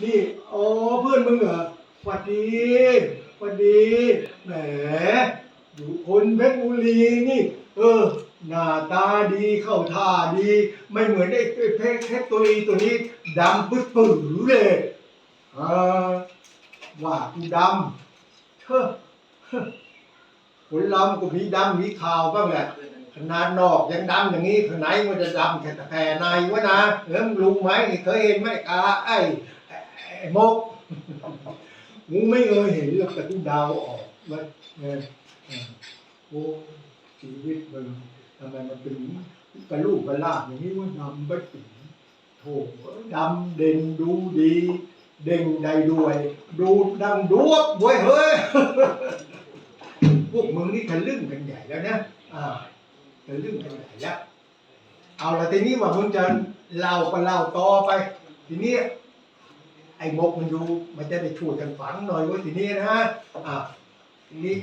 นี่อ๋อเพื่อนมึงเหรอสวัสดีสวัสดีแหมอยู่คนเพชรบุรีนี่ เออ หน้าตาดีเข้าท่าดี ไม่เหมือนไอ้เพชรเพชรตัวนี้ตัวนี้ดำปึ๊ดปื้อเลยอ่าว่ากูดำเฮ้อเฮ้อคนเรามันก็มีดำมีขาวบ้างแหละขนาดนอกยังดำอย่างนี้ข้างในมันจะดำแค่แต่ในวะนะเออมึงรู้ไหมเคยเห็นไหมกาไอ้ ไอ้มกมึงไม่เคยเห็นหรอกแต่กูดาวออกว่าเออโอ้ชีวิตมึงทำไมมันเป็นกระลูกกระลาบอย่างนี้ว่าดำบัดสีโถดำเด่นดูดี เด่งได้ด้วย ดูดังดวบเว้ยเฮ้ยพวกมึงนี่ทะลึ่งกันใหญ่แล้วนะอ่าเป็นเรื่องใหญ่แล้วเอาละทีนี้ว่ามึงจะเล่าก็เล่าต่อไป ทีนี้ ไอ้มกมันอยู่มันจะได้ช่วยกันฝังหน่อยไว้ทีนี้นะฮะอะนี่